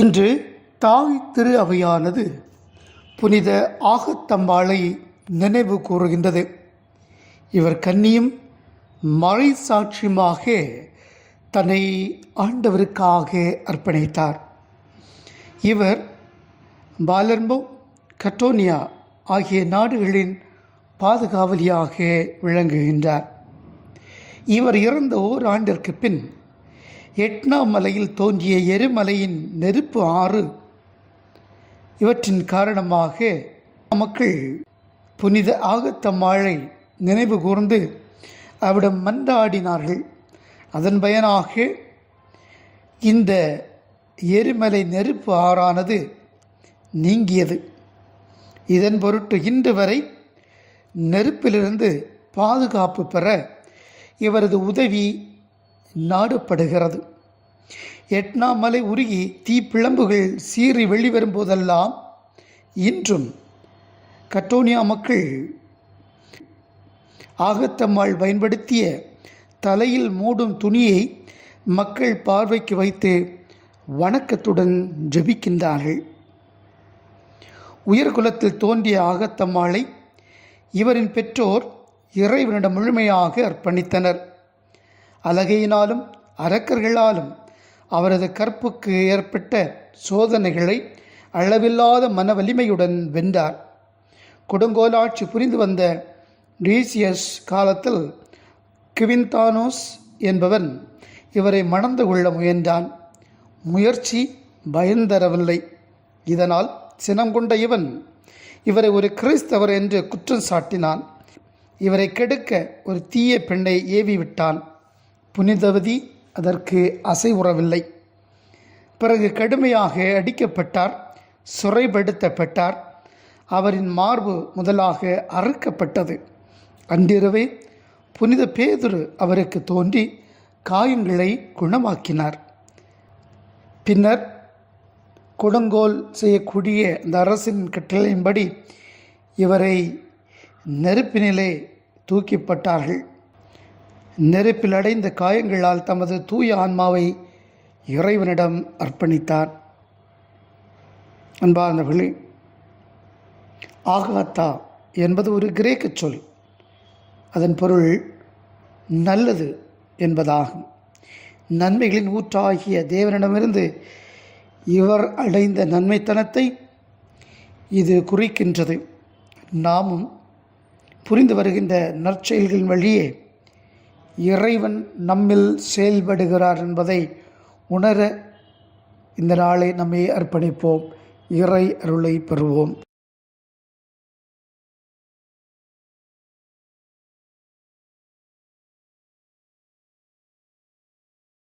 இன்று தாய் திரு அவையானது புனித ஆகத்தம்பாளை நினைவு கூறுகின்றது. இவர் கன்னியும் மறை சாட்சியமாக தன்னை ஆண்டவருக்காக அர்ப்பணித்தார். இவர் பாலர்மோ கட்டோனியா ஆகிய நாடுகளின் பாதுகாவலியாக விளங்குகின்றார். இவர் இறந்த ஓராண்டிற்கு பின் எட்னா மலையில் தோன்றிய எரிமலையின் நெருப்பு ஆறு. இவற்றின் காரணமாக மக்கள் புனித ஆகத்தம்மாளை நினைவு கூர்ந்து அவிடம் மன்றாடினார்கள். அதன் பயனாக இந்த எரிமலை நெருப்பு ஆறானது நீங்கியது. இதன் பொருட்டு இன்று வரை நெருப்பிலிருந்து பாதுகாப்பு பெற இவரது உதவி நாடுபடுகிறது. எட்னா மலை உருகி தீப்பிழம்புகள் சீறி வெளிவரும்போதெல்லாம் இன்றும் கட்டோனியா மக்கள் ஆகத்தம்மாள் பயன்படுத்திய தலையில் மூடும் துணியை மக்கள் பார்வைக்கு வைத்து வணக்கத்துடன் ஜெபிக்கின்றார்கள். உயர்குலத்தில் தோன்றிய ஆகத்தம்மாளை இவரின் பெற்றோர் இறைவனிடம் முழுமையாக அர்ப்பணித்தனர். அலகையினாலும் அரக்கர்களாலும் அவரது கற்புக்கு ஏற்பட்ட சோதனைகளை அளவில்லாத மன வலிமையுடன் வென்றார். கொடுங்கோலாட்சி புரிந்து வந்த டீசியஸ் காலத்தில் கிவின்தானோஸ் என்பவன் இவரை மணந்து கொள்ள முயன்றான். முயற்சி பயந்தரவில்லை இதனால் சினம் கொண்ட இவன் இவரை ஒரு கிறிஸ்தவர் என்று குற்றம் சாட்டினான். இவரை கெடுக்க ஒரு தீய பெண்ணை ஏவி விட்டான் புனிதவதி அதற்கு அசைவுறவில்லை பிறகு கடுமையாக அடிக்கப்பட்டார் சுரைப்படுத்தப்பட்டார். அவரின் மார்பு முதலாக அறுக்கப்பட்டது. அன்றிரவே புனித பேதுரு அவருக்கு தோன்றி காயங்களை குணமாக்கினார். பின்னர் கொடுங்கோல் செய்யக்கூடிய அந்த அரசின் கட்டளையின்படி இவரை நெருப்பினிலே தூக்கிப்பட்டார்கள் நெருப்பில் அடைந்த காயங்களால் தமது தூய ஆன்மாவை இறைவனிடம் அர்ப்பணித்தார். அன்பார்ந்தவர்களே ஆகாத்தா என்பது ஒரு கிரேக்க சொல். அதன் பொருள் நல்லது என்பதாகும். நன்மைகளின் ஊற்றாகிய தேவனிடமிருந்து இவர் அடைந்த நன்மைத்தனத்தை இது குறிக்கின்றது. நாமும் புரிந்து வருகின்ற நற்செயல்களின் வழியே இறைவன் நம்மில் செயல்படுகிறார் என்பதை உணர இந்த நாளை நம்மை அர்ப்பணிப்போம். இறை அருளை பெறுவோம்.